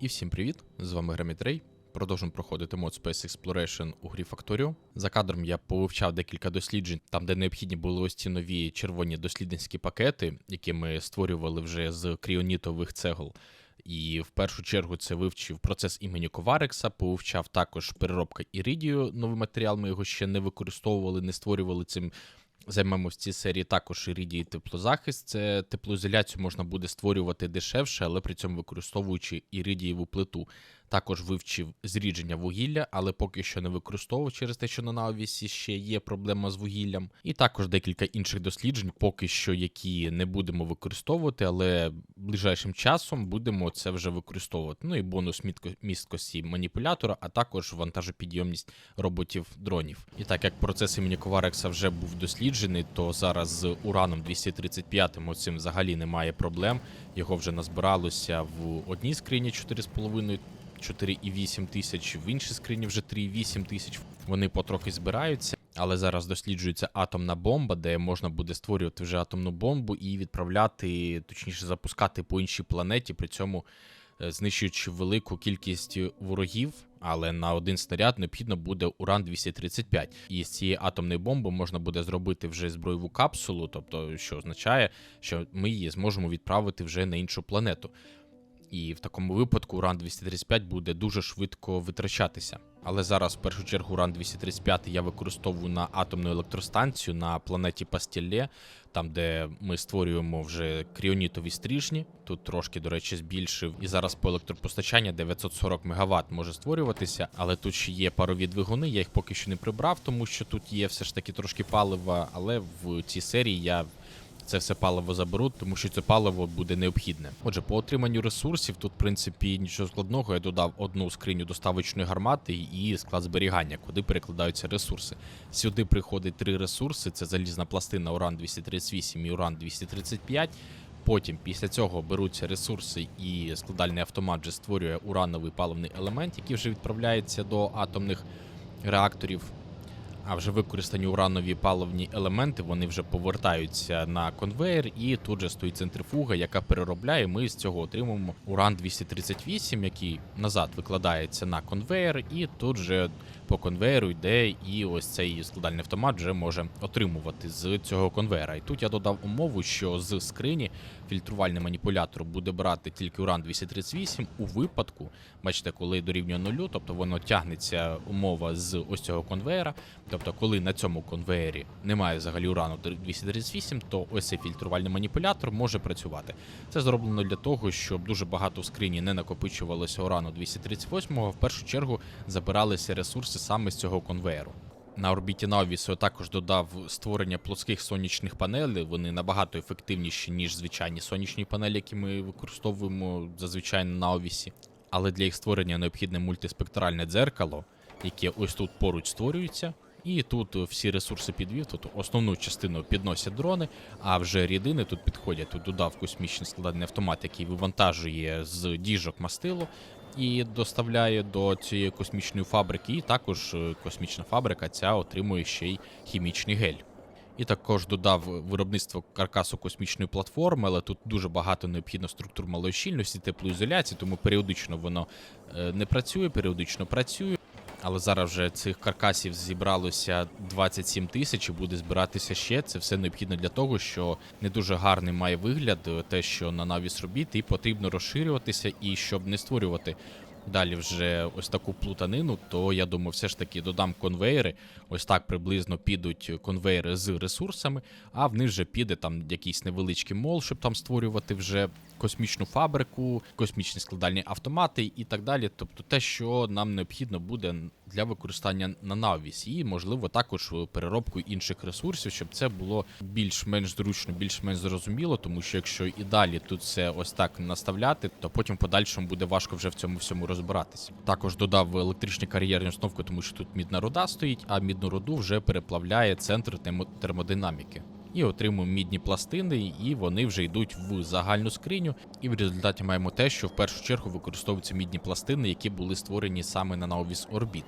І всім привіт! З вами Грамітрей. Продовжуємо проходити мод Space Exploration у грі Factorio. За кадром я повивчав декілька досліджень, там, де необхідні були ось ці нові червоні дослідницькі пакети, які ми створювали вже з кріонітових цегл. І в першу чергу це вивчив процес імені Коварекса, повивчав також переробка іридію, новий матеріал. Ми його ще не використовували, не створювали цим. Займемо в цій серії також іридії теплозахист. Це теплоізоляцію можна буде створювати дешевше, але при цьому використовуючи іридієву плиту. Також вивчив зрідження вугілля, але поки що не використовував через те, що на навісі ще є проблема з вугіллям. І також декілька інших досліджень, поки що які не будемо використовувати, але ближайшим часом будемо це вже використовувати. Ну і бонус місткості маніпулятора, а також вантажопідйомність роботів-дронів. І так як процес імені Коварекса вже був досліджений, то зараз з ураном 235 оцим взагалі немає проблем. Його вже назбиралося в одній скрині 4,5 4,8 тисяч, в іншій скрині вже 3,8 тисяч. Вони потрохи збираються. Але зараз досліджується атомна бомба, де можна буде створювати вже атомну бомбу і відправляти, точніше, запускати по іншій планеті, при цьому е, знищуючи велику кількість ворогів. Але на один снаряд необхідно буде уран 235. І з цієї атомної бомби можна буде зробити вже збройову капсулу, тобто, що означає, що ми її зможемо відправити вже на іншу планету. І в такому випадку уран 235 буде дуже швидко витрачатися. Але зараз, в першу чергу, уран 235 я використовую на атомну електростанцію на планеті Пастілле, там, де ми створюємо вже кріонітові стрижні. Тут трошки, до речі, збільшив. І зараз по електропостачанню 940 МВт може створюватися, але тут ще є парові двигуни. Я їх поки що не прибрав, тому що тут є все ж таки трошки палива. Але в цій серії я це все паливо заберуть, тому що це паливо буде необхідне. Отже, по отриманню ресурсів тут, в принципі, нічого складного. Я додав одну скриню доставочної гармати і склад зберігання, куди перекладаються ресурси. Сюди приходить три ресурси: це залізна пластина Уран 238 і Уран 235. Потім після цього беруться ресурси, і складальний автомат вже створює урановий паливний елемент, який вже відправляється до атомних реакторів. А вже використані уранові паливні елементи вони вже повертаються на конвейер, і тут же стоїть центрифуга, яка переробляє. Ми з цього отримуємо уран 238, який назад викладається на конвейер, і тут же по конвейеру йде, і ось цей складальний автомат вже може отримувати з цього конвейера. І тут я додав умову, що з скрині фільтрувальний маніпулятор буде брати тільки уран 238 у випадку, бачите, коли дорівнює нулю, тобто воно тягнеться умова з ось цього конвейера. Тобто, коли на цьому конвеєрі немає взагалі урану 238, то ось цей фільтрувальний маніпулятор може працювати. Це зроблено для того, щоб дуже багато в скрині не накопичувалося урану 238, а в першу чергу забиралися ресурси саме з цього конвеєру. На орбіті Наувісу я також додав створення плоских сонячних панелей. Вони набагато ефективніші, ніж звичайні сонячні панелі, які ми використовуємо зазвичай на Наувісі. Але для їх створення необхідне мультиспектральне дзеркало, яке ось тут поруч створюється. І тут всі ресурси підвів, тут основну частину підносять дрони, а вже рідини тут підходять. Тут додав космічний складний автомат, який вивантажує з діжок мастило і доставляє до цієї космічної фабрики. І також е, космічна фабрика ця отримує ще й хімічний гель. І також додав виробництво каркасу космічної платформи, але тут дуже багато необхідно структур малої щільності, теплоізоляції, тому періодично воно е, не працює, періодично працює. Але зараз вже цих каркасів зібралося 27 тисяч і буде збиратися ще. Це все необхідно для того, що не дуже гарний має вигляд е, те, що на навіс робіт, і потрібно розширюватися, і щоб не створювати далі вже ось таку плутанину, то я думаю, все ж таки додам конвейери. Ось так приблизно підуть конвейери з ресурсами, а в них вже піде там якийсь невеличкий мол, щоб там створювати вже космічну фабрику, космічні складальні автомати і так далі. Тобто те, що нам необхідно буде для використання на навіс, і можливо також переробку інших ресурсів, щоб це було більш-менш зручно, більш-менш зрозуміло, тому що якщо і далі тут все ось так наставляти, то потім в подальшому буде важко вже в цьому всьому розбиратися. Також додав електричні кар'єрні установки, тому що тут мідна руда стоїть, а мідну руду вже переплавляє центр термодинаміки. І отримуємо мідні пластини, і вони вже йдуть в загальну скриню. І в результаті маємо те, що в першу чергу використовуються мідні пластини, які були створені саме на Nauvis Orbit.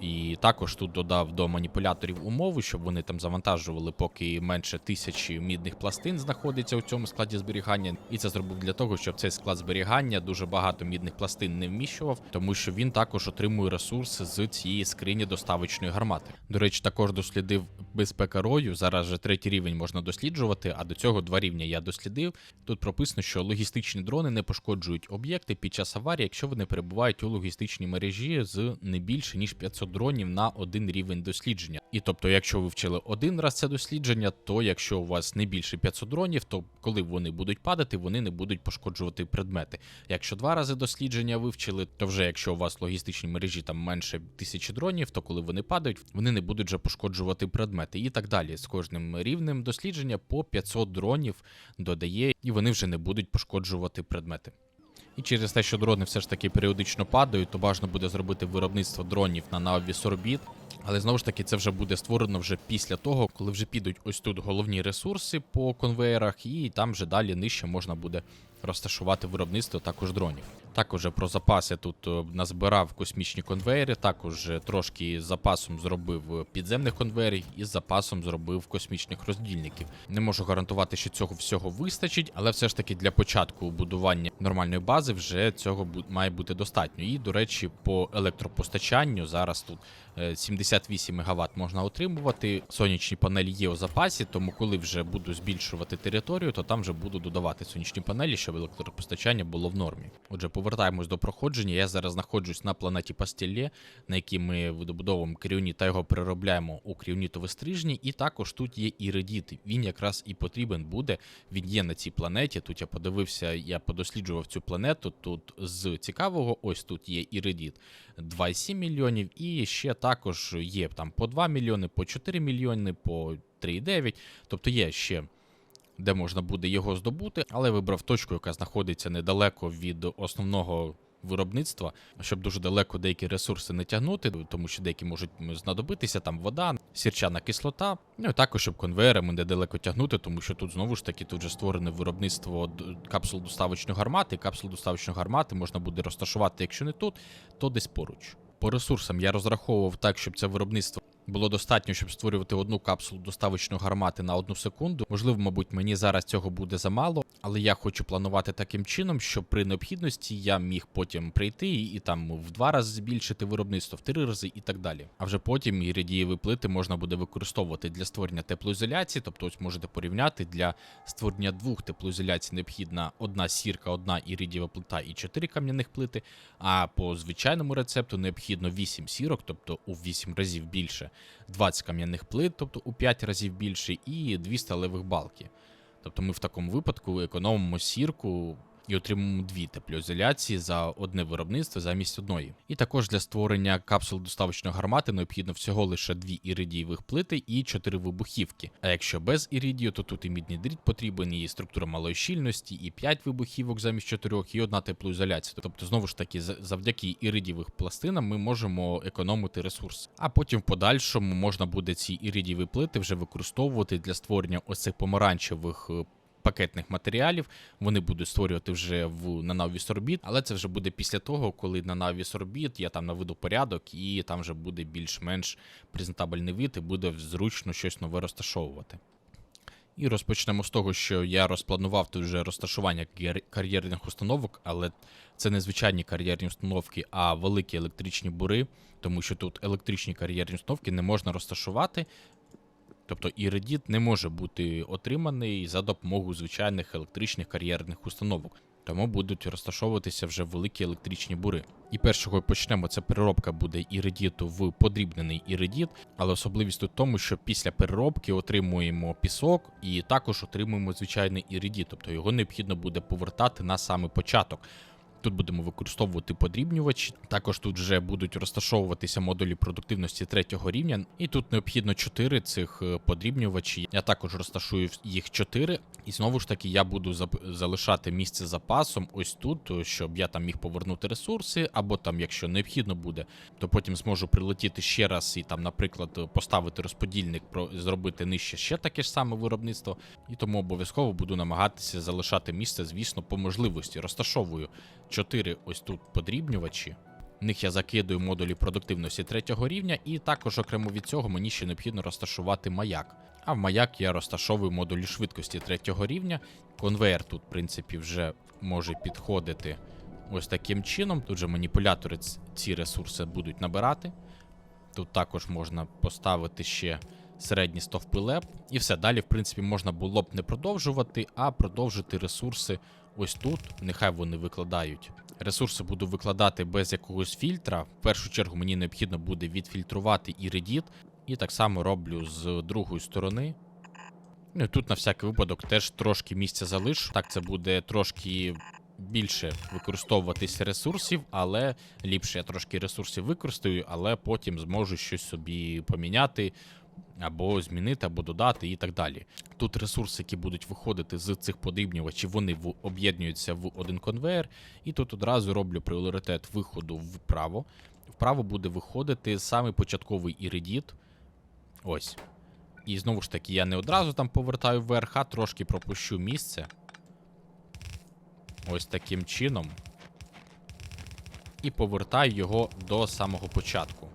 І також тут додав до маніпуляторів умови, щоб вони там завантажували, поки менше тисячі мідних пластин знаходиться у цьому складі зберігання. І це зробив для того, щоб цей склад зберігання дуже багато мідних пластин не вміщував, тому що він також отримує ресурс з цієї скрині доставочної гармати. До речі, також дослідив безпека рою. Зараз вже третій рівень можна досліджувати, а до цього два рівня я дослідив. Тут прописано, що логістичні дрони не пошкоджують об'єкти під час аварії, якщо вони перебувають у логістичній мережі з не більше ніж 500 дронів на один рівень дослідження. І тобто, якщо ви вчили один раз це дослідження, то якщо у вас не більше 500 дронів, то коли вони будуть падати, вони не будуть пошкоджувати предмети. Якщо два рази дослідження вивчили, то вже якщо у вас в логістичній мережі там менше тисячі дронів, то коли вони падають, вони не будуть вже пошкоджувати предмети. І так далі. З кожним рівнем дослідження по 500 дронів додає, і вони вже не будуть пошкоджувати предмети. І через те, що дрони все ж таки періодично падають, то бажано буде зробити виробництво дронів на Navi сорбіт. Але знову ж таки, це вже буде створено вже після того, коли вже підуть ось тут головні ресурси по конвеєрах, і там вже далі нижче можна буде розташувати виробництво також дронів. Також про запас я тут е, назбирав космічні конвеєри, також е, трошки з запасом зробив підземних конвеєрів і з запасом зробив космічних роздільників. Не можу гарантувати, що цього всього вистачить, але все ж таки для початку будування нормальної бази вже цього має бути достатньо. І, до речі, по електропостачанню зараз тут е, 78 МВт можна отримувати. Сонячні панелі є у запасі, тому коли вже буду збільшувати територію, то там вже буду додавати сонячні панелі, щоб електропостачання було в нормі. Отже, повертаємось до проходження. Я зараз знаходжусь на планеті Пастілє, на якій ми видобудовуємо кріоніт та його переробляємо у кріонітові стрижні. І також тут є іридіт. Він якраз і потрібен буде. Він є на цій планеті. Тут я подивився, я подосліджував цю планету. Тут з цікавого, ось тут є іридіт 2,7 мільйонів, і ще також є там по 2 мільйони, по 4 мільйони, по 3,9. Тобто є ще де можна буде його здобути, але вибрав точку, яка знаходиться недалеко від основного виробництва, щоб дуже далеко деякі ресурси не тягнути, тому що деякі можуть знадобитися, там вода, сірчана кислота. Ну і також, щоб конвейерами недалеко тягнути, тому що тут знову ж таки тут вже створене виробництво капсул доставочної гармати. Капсул доставочної гармати можна буде розташувати, якщо не тут, то десь поруч. По ресурсам я розраховував так, щоб це виробництво було достатньо, щоб створювати одну капсулу доставочної гармати на одну секунду. Можливо, мабуть, мені зараз цього буде замало, але я хочу планувати таким чином, щоб при необхідності я міг потім прийти і, і там в два рази збільшити виробництво, в три рази і так далі. А вже потім іридієві плити можна буде використовувати для створення теплоізоляції. Тобто, ось можете порівняти для створення двох теплоізоляцій необхідна одна сірка, одна іридієва плита і чотири кам'яних плити. А по звичайному рецепту необхідно 8 сірок, тобто у 8 разів більше, 20 кам'яних плит, тобто у 5 разів більше, і 2 сталевих балки. Тобто ми в такому випадку економимо сірку і отримуємо дві теплоізоляції за одне виробництво замість одної. І також для створення капсул доставочної гармати необхідно всього лише дві іридієвих плити і чотири вибухівки. А якщо без іридію, то тут і мідний дріт потрібен, і структура малої щільності, і 5 вибухівок замість чотирьох, і одна теплоізоляція. Тобто, знову ж таки, за- завдяки іридієвих пластинам ми можемо економити ресурс. А потім в подальшому можна буде ці іридієві плити вже використовувати для створення ось помаранчевих. Пакетних матеріалів вони будуть створювати вже в на Navi Sorbit, але це вже буде після того, коли на Navi Sorbit я там наведу порядок, і там вже буде більш-менш презентабельний вид, і буде зручно щось нове розташовувати. І розпочнемо з того, що я розпланував тут вже розташування кар'єрних установок, але це не звичайні кар'єрні установки, а великі електричні бури, тому що тут електричні кар'єрні установки не можна розташувати. Тобто іридіт не може бути отриманий за допомогою звичайних електричних кар'єрних установок. Тому будуть розташовуватися вже великі електричні бури. І першого почнемо, це переробка буде іридіту в подрібнений іридіт, але особливість тут в тому, що після переробки отримуємо пісок і також отримуємо звичайний іридіт, тобто його необхідно буде повертати на самий початок. Тут будемо використовувати подрібнювачі. Також тут вже будуть розташовуватися модулі продуктивності третього рівня. І тут необхідно 4 цих е, подрібнювачі. Я також розташую їх 4. І знову ж таки, я буду залишати місце запасом ось тут, е, щоб я там міг повернути ресурси, або там, якщо необхідно буде, то потім зможу прилетіти ще раз і там, наприклад, поставити розподільник, зробити нижче ще таке ж саме виробництво. І тому обов'язково буду намагатися залишати місце, звісно, по можливості. Розташовую 4 ось тут подрібнювачі. В них я закидую модулі продуктивності третього рівня, і також окремо від цього мені ще необхідно розташувати маяк. А в маяк я розташовую модулі швидкості третього рівня. Конвейер тут, в принципі, вже може підходити ось таким чином. Тут же маніпулятори ці ресурси будуть набирати. Тут також можна поставити ще середні стовпи леп. І все. Далі, в принципі, можна було б не продовжувати, а продовжити ресурси ось тут. Нехай вони викладають. Ресурси буду викладати без якогось фільтра. В першу чергу мені необхідно буде відфільтрувати і Reddit. І так само роблю з другої сторони. Ну і тут на всякий випадок теж трошки місця залишу. Так, це буде трошки більше використовуватись ресурсів, але ліпше я трошки ресурсів використаю, але потім зможу щось собі поміняти, або змінити, або додати і так далі. Тут ресурси, які будуть виходити з цих подрібнювачів, вони об'єднуються в один конвейер, і тут одразу роблю пріоритет виходу вправо. Вправо буде виходити саме початковий іридіт. Ось. І знову ж таки, я не одразу там повертаю вверх, а трошки пропущу місце. Ось таким чином. І повертаю його до самого початку.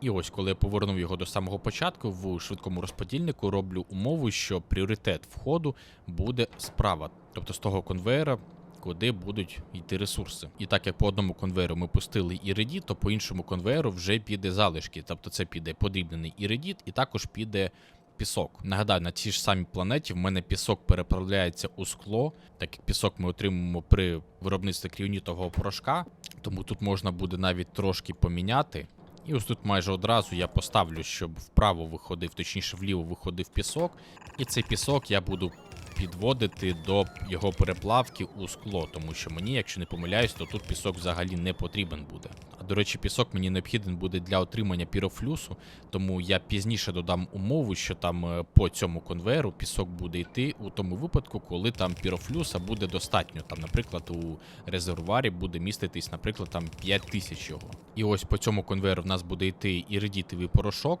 І ось, коли я повернув його до самого початку, в швидкому розподільнику роблю умову, що пріоритет входу буде справа, тобто з того конвейера, куди будуть йти ресурси. І так як по одному конвейеру ми пустили іридіт, то по іншому конвейеру вже піде залишки. Тобто це піде подрібнений іридіт, і також піде пісок. Нагадаю, на цій ж самій планеті в мене пісок переправляється у скло, так як пісок ми отримуємо при виробництві кріонітового порошка, тому тут можна буде навіть трошки поміняти. І ось тут майже одразу я поставлю, щоб вправо виходив, точніше вліво виходив пісок. І цей пісок я буду підводити до його переплавки у скло, тому що мені, якщо не помиляюсь, то тут пісок взагалі не потрібен буде. До речі, пісок мені необхіден буде для отримання пірофлюсу, тому я пізніше додам умову, що там е, по цьому конвейеру пісок буде йти у тому випадку, коли там пірофлюса буде достатньо. Там, наприклад, у резервуарі буде міститись, наприклад, там 5 тисяч його. І ось по цьому конвейеру в нас буде йти іридітовий порошок.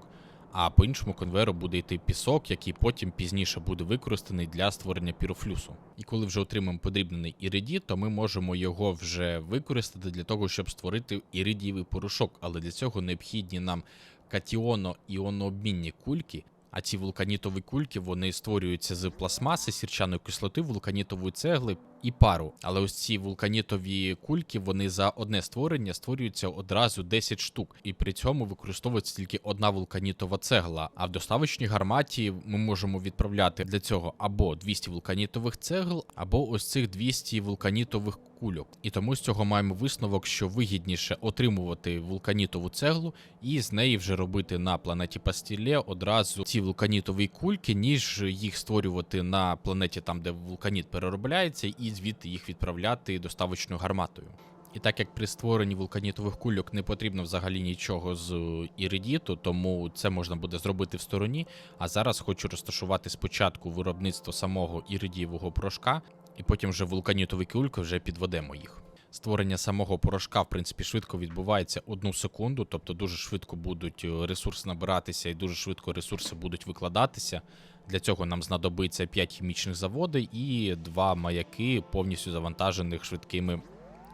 А по іншому конвейеру буде йти пісок, який потім пізніше буде використаний для створення пірофлюсу. І коли вже отримаємо подрібнений іридіт, то ми можемо його вже використати для того, щоб створити іридієвий порошок. Але для цього необхідні нам катіоно-іонообмінні кульки. А ці вулканітові кульки вони створюються з пластмаси, сірчаної кислоти, вулканітової цегли і пару. Але ось ці вулканітові кульки вони за одне створення створюються одразу 10 штук, і при цьому використовується тільки одна вулканітова цегла. А в доставочній гарматі ми можемо відправляти для цього або 200 вулканітових цегл, або ось цих 200 вулканітових кульок. І тому з цього маємо висновок, що вигідніше отримувати вулканітову цеглу і з неї вже робити на планеті Пастілє одразу ці вулканітові кульки, ніж їх створювати на планеті там, де вулканіт переробляється, і звідти їх відправляти доставочною гарматою. І так як при створенні вулканітових кульок не потрібно взагалі нічого з іридіту, тому це можна буде зробити в стороні. А зараз хочу розташувати спочатку виробництво самого іридієвого порошка, і потім вже вулканітові кульки вже підведемо їх. Створення самого порошка, в принципі, швидко відбувається одну секунду, тобто дуже швидко будуть е, ресурси набиратися і дуже швидко ресурси будуть викладатися. Для цього нам знадобиться 5 хімічних заводів і 2 маяки, повністю завантажених швидкими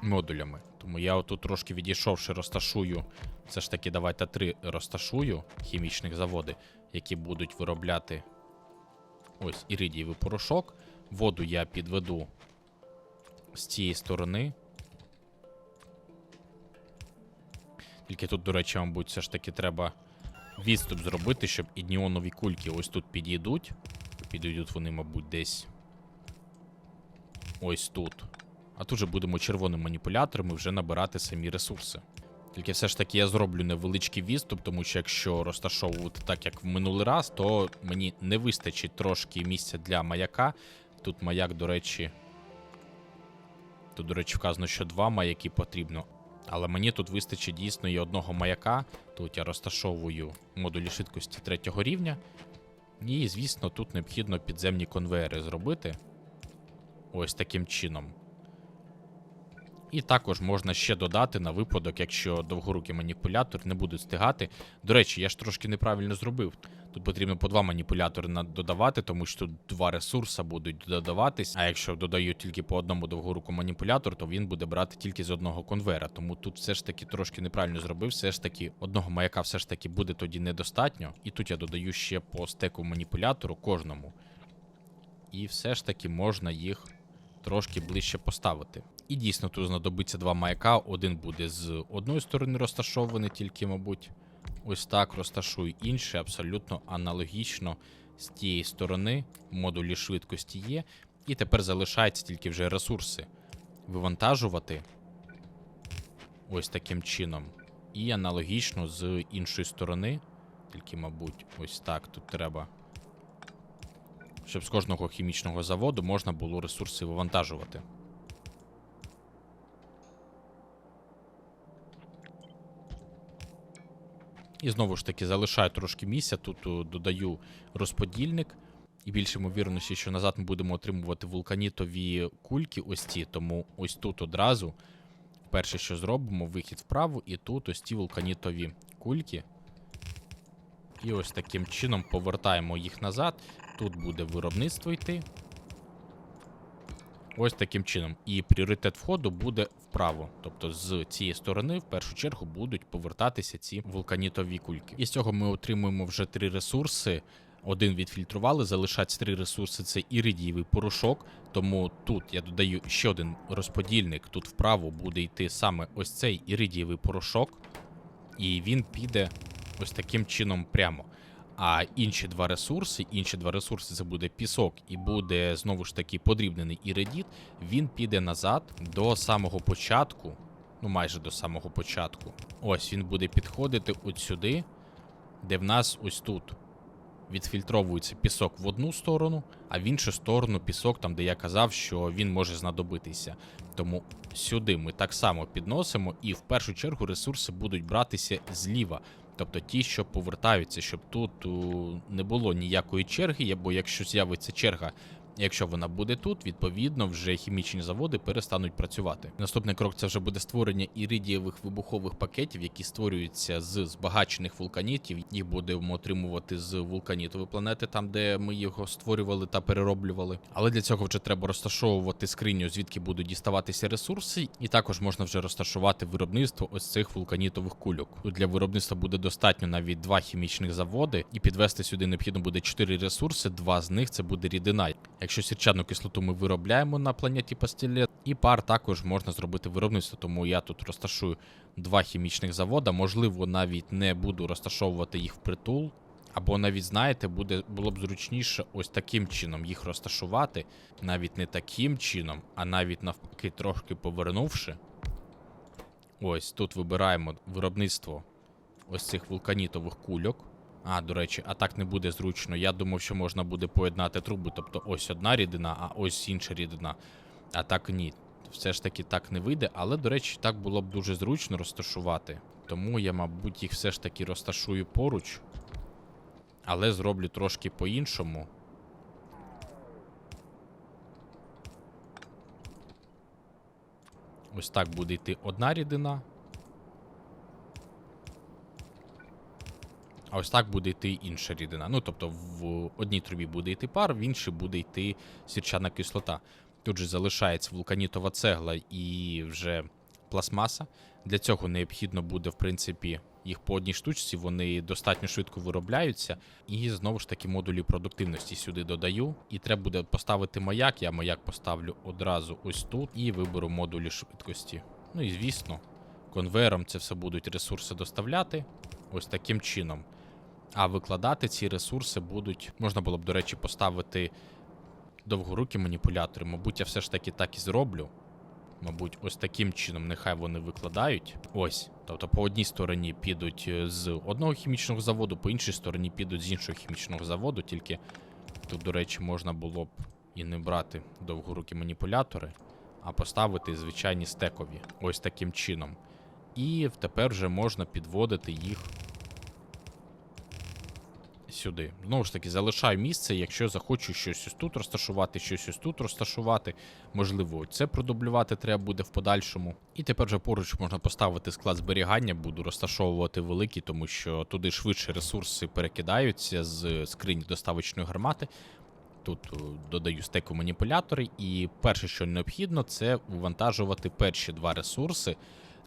модулями. Тому я отут трошки відійшовши, розташую. Все ж таки, давайте три розташую хімічних заводи, які будуть виробляти ось іридієвий порошок. Воду я підведу з цієї сторони. Тільки тут, до речі, мабуть, все ж таки треба відступ зробити, щоб ідніонові кульки ось тут підійдуть. Підійдуть вони, мабуть, десь ось тут. А тут же будемо червоним маніпуляторами вже набирати самі ресурси. Тільки все ж таки я зроблю невеличкий відступ, тому що якщо розташовувати так, як в минулий раз, то мені не вистачить трошки місця для маяка. Тут маяк, до речі. Тут, до речі, вказано, що два маяки потрібно. Але мені тут вистачить дійсно і одного маяка. Тут я розташовую модулі швидкості третього рівня. І, звісно, тут необхідно підземні конвейери зробити. Ось таким чином. І також можна ще додати на випадок, якщо довгорукий маніпулятор не буде встигати. До речі, я ж трошки неправильно зробив. Тут потрібно по два маніпулятори додавати, тому що тут два ресурси будуть додаватись. А якщо додаю тільки по одному довгоруку маніпулятору, то він буде брати тільки з одного конвера. Тому тут все ж таки трошки неправильно зробив. Все ж таки одного маяка все ж таки буде тоді недостатньо. І тут я додаю ще по стеку маніпулятору кожному. І все ж таки можна їх трошки ближче поставити. І дійсно тут знадобиться два маяка. Один буде з одної сторони розташований, тільки, мабуть, ось так розташую. Інший абсолютно аналогічно з тієї сторони. Модулі швидкості є. І тепер залишається тільки вже ресурси вивантажувати ось таким чином. І аналогічно з іншої сторони. Тільки, мабуть, ось так тут треба. Щоб з кожного хімічного заводу можна було ресурси вивантажувати. І знову ж таки залишаю трошки місця. Тут додаю розподільник. І більш ймовірності, що назад ми будемо отримувати вулканітові кульки, ось ці. Тому ось тут одразу, перше, що зробимо, вихід вправо, і тут ось ці вулканітові кульки. І ось таким чином повертаємо їх назад. Тут буде виробництво йти. Ось таким чином. І пріоритет входу буде вправо. Тобто з цієї сторони, в першу чергу, будуть повертатися ці вулканітові кульки. І з цього ми отримуємо вже три ресурси. Один відфільтрували, залишаться три ресурси це іридієвий порошок. Тому тут я додаю ще один розподільник. Тут вправо буде йти саме ось цей іридієвий порошок, і він піде ось таким чином прямо. А інші два ресурси, інші два ресурси це буде пісок і буде знову ж таки подрібнений іридіт. Він піде назад до самого початку, ну майже до самого початку. Ось він буде підходити от сюди, де в нас ось тут відфільтровується пісок в одну сторону, а в іншу сторону пісок, там де я казав, що він може знадобитися. Тому сюди ми так само підносимо, і в першу чергу ресурси будуть братися зліва. Тобто ті, що повертаються, щоб тут не було ніякої черги, бо якщо з'явиться черга, якщо вона буде тут, відповідно вже хімічні заводи перестануть працювати. Наступний крок це вже буде створення іридієвих вибухових пакетів, які створюються з збагачених вулканітів. Їх будемо отримувати з вулканітової планети, там де ми його створювали та перероблювали. Але для цього вже треба розташовувати скриню, звідки будуть діставатися ресурси, і також можна вже розташувати виробництво ось цих вулканітових кульок. Тут для виробництва буде достатньо навіть два хімічних заводи, і підвести сюди необхідно буде чотири ресурси. Два з них це буде рідина. Якщо сірчану кислоту ми виробляємо на планеті Пастілет, і пар також можна зробити виробництво. Тому я тут розташую два хімічних завода. Можливо, навіть не буду розташовувати їх впритул. Або навіть, знаєте, буде, було б зручніше ось таким чином їх розташувати. Навіть не таким чином, а навіть навпаки, трошки повернувши. Ось тут вибираємо виробництво ось цих вулканітових кульок. А, до речі, а так не буде зручно. Я думав, що можна буде поєднати труби. Тобто ось одна рідина, а ось інша рідина. А так ні. Все ж таки так не вийде, але, до речі, так було б дуже зручно розташувати. Тому я, мабуть, їх все ж таки розташую поруч. Але зроблю трошки по-іншому. Ось так буде йти одна рідина. А ось так буде йти інша рідина. Ну, тобто, в одній трубі буде йти пар, в іншій буде йти сірчана кислота. Тут же залишається вулканітова цегла і вже пластмаса. Для цього необхідно буде, в принципі, їх по одній штучці, вони достатньо швидко виробляються. І знову ж таки модулі продуктивності сюди додаю. І треба буде поставити маяк. Я маяк поставлю одразу ось тут і виберу модулі швидкості. Ну і звісно, конвейером це все будуть ресурси доставляти. Ось таким чином. А викладати ці ресурси будуть. Можна було б, до речі, поставити довгорукі маніпулятори. Мабуть, я все ж таки так і зроблю. Мабуть, ось таким чином нехай вони викладають. Ось. Тобто по одній стороні підуть е, з одного хімічного заводу, по іншій стороні підуть з іншого хімічного заводу. Тільки тут, до речі, можна було б і не брати довгорукі маніпулятори, а поставити звичайні стекові. Ось таким чином. І тепер вже можна підводити їх сюди. Знову ж таки, залишаю місце, якщо захочу щось ось тут розташувати, щось ось тут розташувати. Можливо, це продублювати треба буде в подальшому. І тепер вже поруч можна поставити склад зберігання, буду розташовувати великий, тому що туди швидше ресурси перекидаються з скрині доставочної гармати. Тут е, додаю стеку маніпулятори, і перше, що необхідно, це вивантажувати перші два ресурси,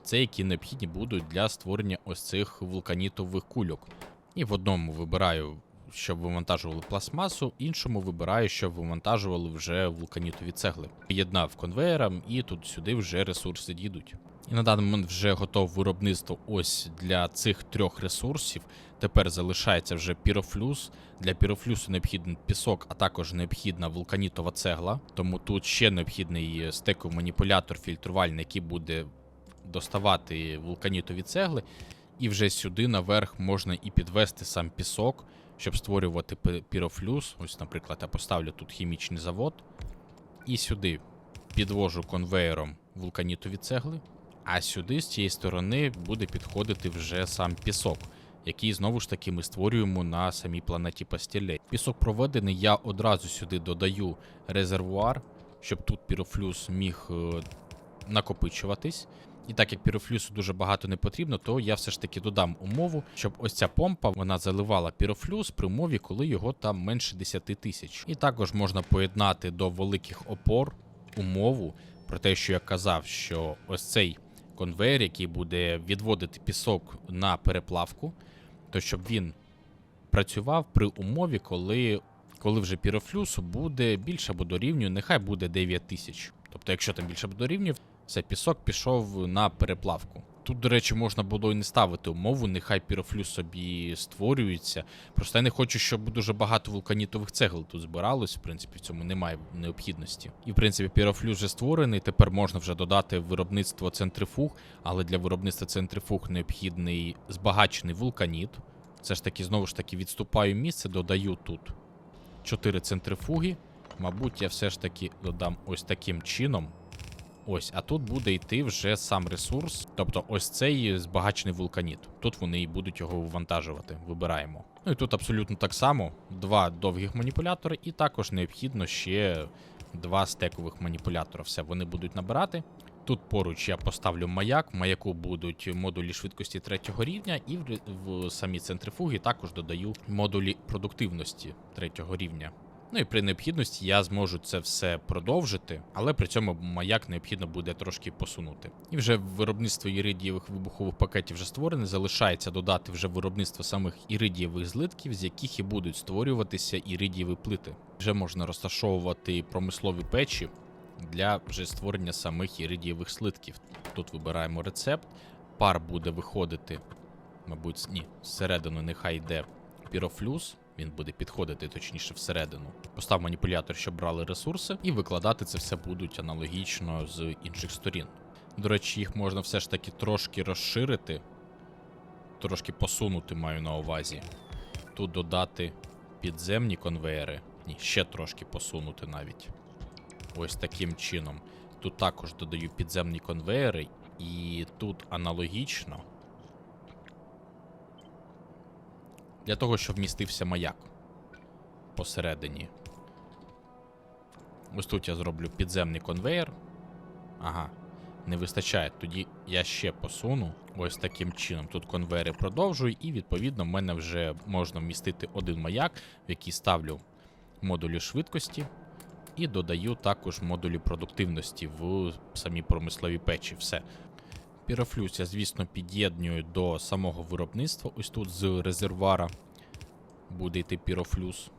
це які необхідні будуть для створення ось цих вулканітових кульок. І в одному вибираю, щоб вивантажували пластмасу, іншому вибираю, щоб вивантажували вже вулканітові цегли. Єднав конвеєром, і тут сюди вже ресурси дійдуть. І на даний момент вже готов виробництво ось для цих трьох ресурсів. Тепер залишається вже пірофлюс. Для пірофлюсу необхідний пісок, а також необхідна вулканітова цегла. Тому тут ще необхідний стековий маніпулятор фільтрувальний, який буде доставати вулканітові цегли. І вже сюди наверх можна і підвести сам пісок, щоб створювати пірофлюс. Ось, наприклад, я поставлю тут хімічний завод. І сюди підвожу конвеєром вулканітові цегли. А сюди з цієї сторони буде підходити вже сам пісок, який знову ж таки ми створюємо на самій планеті Пастілей. Пісок проведений, я одразу сюди додаю резервуар, щоб тут пірофлюс міг е, накопичуватись. І так як пірофлюсу дуже багато не потрібно, то я все ж таки додам умову, щоб ось ця помпа вона заливала пірофлюс при умові, коли його там менше 10 тисяч. І також можна поєднати до великих опор умову про те, що я казав, що ось цей конвейер, який буде відводити пісок на переплавку, то щоб він працював при умові, коли, коли вже пірофлюсу буде більше або дорівнює, нехай буде 9 тисяч. Тобто, якщо там більше або дорівнює, все, пісок пішов на переплавку. Тут, до речі, можна було і не ставити умову, нехай пірофлюс собі створюється. Просто я не хочу, щоб дуже багато вулканітових цегл тут збиралось. В принципі, в цьому немає необхідності. І в принципі, пірофлюс вже створений. Тепер можна вже додати виробництво центрифуг, але для виробництва центрифуг необхідний збагачений вулканіт. Це ж таки, знову ж таки, відступаю місце, додаю тут 4 центрифуги. Мабуть, я все ж таки додам ось таким чином. Ось, а тут буде йти вже сам ресурс, тобто ось цей збагачений вулканіт. Тут вони і будуть його вивантажувати. Вибираємо. Ну і тут абсолютно так само: два довгих маніпулятори, і також необхідно ще два стекових маніпулятора. Все, вони будуть набирати. Тут поруч я поставлю маяк. В маяку будуть модулі швидкості третього рівня, і в, в самі центрифуги також додаю модулі продуктивності третього рівня. Ну і при необхідності я зможу це все продовжити, але при цьому маяк необхідно буде трошки посунути. І вже виробництво іридієвих вибухових пакетів вже створене. Залишається додати вже виробництво самих іридієвих злитків, з яких і будуть створюватися іридієві плити. Вже можна розташовувати промислові печі для вже створення самих іридієвих слитків. Тут вибираємо рецепт. Пар буде виходити, мабуть, ні, зсередину нехай йде пірофлюс. Він буде підходити точніше всередину. Постав маніпулятор, щоб брали ресурси, і викладати це все будуть аналогічно з інших сторін. До речі, їх можна все ж таки трошки розширити, трошки посунути маю на увазі. Тут додати підземні конвеєри. Ні, ще трошки посунути навіть. Ось таким чином. Тут також додаю підземні конвеєри, і тут аналогічно. Для того, щоб вмістився маяк посередині. Ось тут я зроблю підземний конвейер. Ага, не вистачає. Тоді я ще посуну ось таким чином. Тут конвейери продовжую, і відповідно в мене вже можна вмістити один маяк, в який ставлю модулі швидкості. І додаю також модулі продуктивності в самі промислові печі. Все. Пірофлюс я, звісно, під'єднюю до самого виробництва. Ось тут з резервуара буде йти пірофлюс.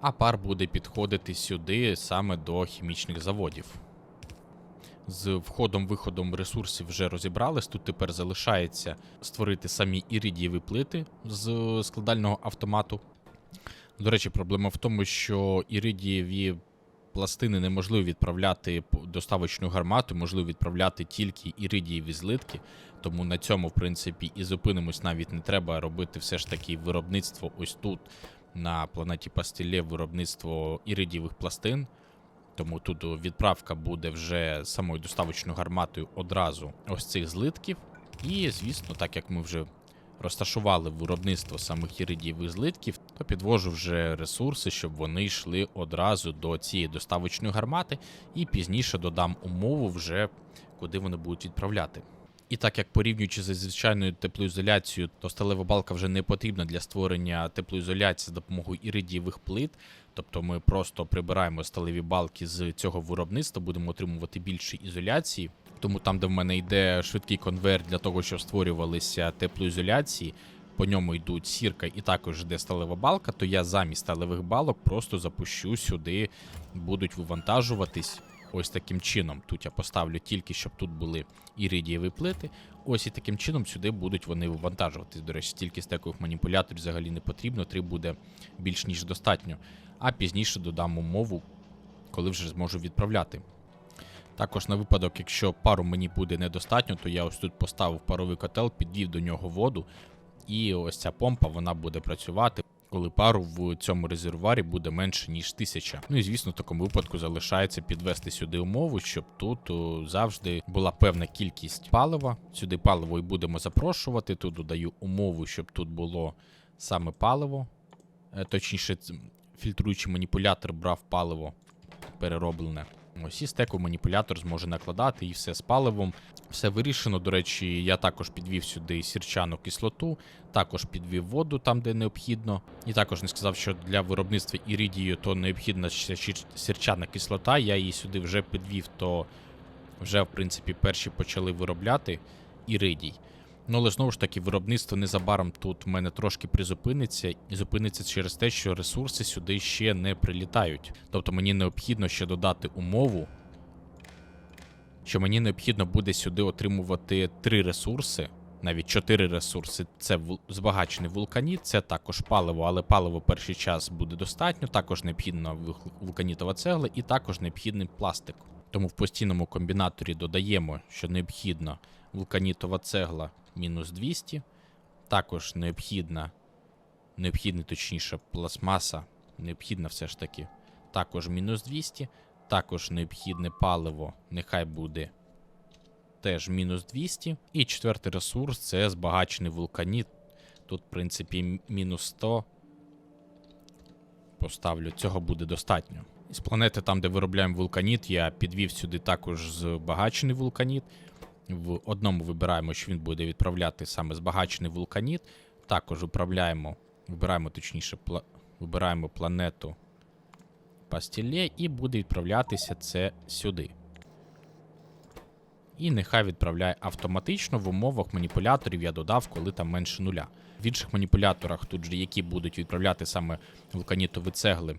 А пар буде підходити сюди саме до хімічних заводів. З входом-виходом ресурсів вже розібрались. Тут тепер залишається створити самі іридієві плити з складального автомату. До речі, проблема в тому, що іридієві пластини неможливо відправляти доставочну гармату, можливо відправляти тільки іридієві злитки. Тому на цьому, в принципі, і зупинимось. Навіть не треба робити все ж таки виробництво ось тут, на планеті Пастілє, виробництво іридієвих пластин. Тому тут відправка буде вже самою доставочною гарматою одразу ось цих злитків. І, звісно, так як ми вже розташували виробництво самих іридієвих злитків, то підвожу вже ресурси, щоб вони йшли одразу до цієї доставочної гармати, і пізніше додам умову вже куди вони будуть відправляти. І так як порівнюючи з звичайною теплоізоляцією, то сталева балка вже не потрібна для створення теплоізоляції з допомогою іридієвих плит. Тобто ми просто прибираємо сталеві балки з цього виробництва, будемо отримувати більше ізоляції. Тому там, де в мене йде швидкий конверт для того, щоб створювалися теплоізоляції, по ньому йдуть сірка і також йде сталева балка, то я замість сталевих балок просто запущу сюди, будуть вивантажуватись ось таким чином. Тут я поставлю тільки, щоб тут були іридієві плити. Ось і таким чином сюди будуть вони вивантажуватись. До речі, стільки стекових маніпуляторів взагалі не потрібно, три буде більш ніж достатньо. А пізніше додам умову, коли вже зможу відправляти. Також на випадок, якщо пару мені буде недостатньо, то я ось тут поставив паровий котел, підвів до нього воду, і ось ця помпа вона буде працювати, коли пару в цьому резервуарі буде менше, ніж 1000. Ну і звісно, в такому випадку залишається підвести сюди умову, щоб тут о, завжди була певна кількість палива. Сюди паливо і будемо запрошувати. Тут додаю умову, щоб тут було саме паливо. Е, Точніше, фільтруючий маніпулятор брав паливо перероблене. Ось і стеку маніпулятор зможе накладати і все з паливом. Все вирішено. До речі, я також підвів сюди сірчану кислоту, також підвів воду там, де необхідно. І також не сказав, що для виробництва іридію то необхідна сірчана кислота. Я її сюди вже підвів, то вже, в принципі, перші почали виробляти іридій. Ну, але знову ж таки, виробництво незабаром тут в мене трошки призупиниться, і зупиниться через те, що ресурси сюди ще не прилітають. Тобто мені необхідно ще додати умову, що мені необхідно буде сюди отримувати три ресурси, навіть чотири ресурси. Це збагачений вулканіт, це також паливо, але паливо перший час буде достатньо. Також необхідна вулканітова цегла і також необхідний пластик. Тому в постійному комбінаторі додаємо, що необхідно вулканітова цегла мінус 200. Також необхідна, необхідна, точніше, пластмаса, необхідна все ж таки. Також мінус 200. Також необхідне паливо, нехай буде теж мінус 200. І четвертий ресурс це збагачений вулканіт. Тут, в принципі, мінус 100. Поставлю, цього буде достатньо. З планети, там, де виробляємо вулканіт, я підвів сюди також збагачений вулканіт. В одному вибираємо, що він буде відправляти саме збагачений вулканіт. Також виправляємо, вибираємо точніше, пла... вибираємо планету Пастілє і буде відправлятися це сюди. І нехай відправляє автоматично в умовах маніпуляторів я додав, коли там менше нуля. В інших маніпуляторах, тут же які будуть відправляти саме вулканітові цегли,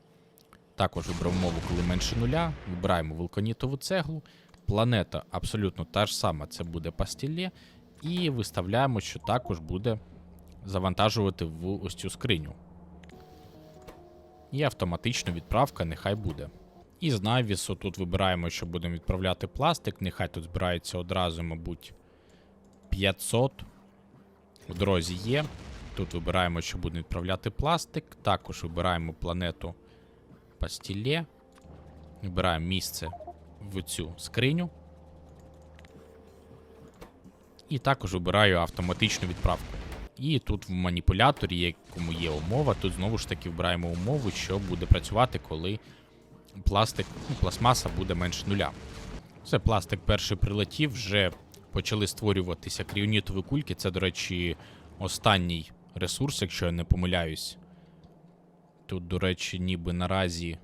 також вибрав умову, коли менше нуля. Вибираємо вулканітову цеглу. Планета абсолютно та ж сама, це буде пастілє. І виставляємо, що також буде завантажувати в ось цю скриню. І автоматично відправка нехай буде. І з Навісу тут вибираємо, що будемо відправляти пластик. Нехай тут збирається одразу, мабуть, 500. В дорозі є. Тут вибираємо, що будемо відправляти пластик. Також вибираємо планету Пастілє. Вибираємо місце в цю скриню. І також вибираю автоматичну відправку. І тут в маніпуляторі, якому є умова, тут знову ж таки вбираємо умову, що буде працювати, коли пластик, ну, пластмаса буде менше нуля. Це пластик перший прилетів, вже почали створюватися кріонітові кульки. Це, до речі, останній ресурс, якщо я не помиляюсь. Тут, до речі, ніби наразі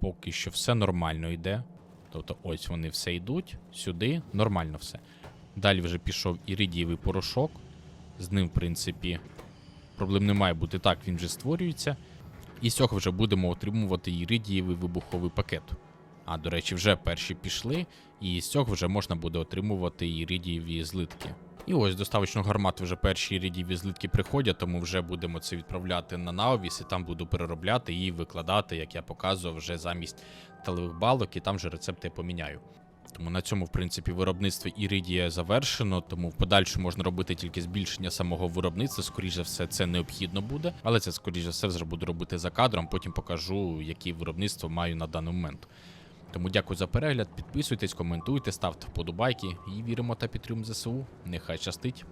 поки що все нормально йде. Тобто, ось вони все йдуть сюди, нормально все. Далі вже пішов іридієвий порошок. З ним, в принципі, проблем не має бути так, він вже створюється. І з цього вже будемо отримувати іридієвий вибуховий пакет. А, до речі, вже перші пішли, і з цього вже можна буде отримувати іридієві злитки. І ось доставочного гармати вже перші іридієві злитки приходять, тому вже будемо це відправляти на Наовіс, і там буду переробляти і викладати, як я показував, вже замість талевих балок, і там вже рецепти поміняю. Тому на цьому, в принципі, виробництво іридія завершено, тому в подальшому можна робити тільки збільшення самого виробництва. Скоріше за все, це необхідно буде, але це скоріше за все вже буду робити за кадром. Потім покажу, які виробництво маю на даний момент. Тому дякую за перегляд. Підписуйтесь, коментуйте, ставте вподобайки і віримо та підтримуємо ЗСУ. Нехай щастить.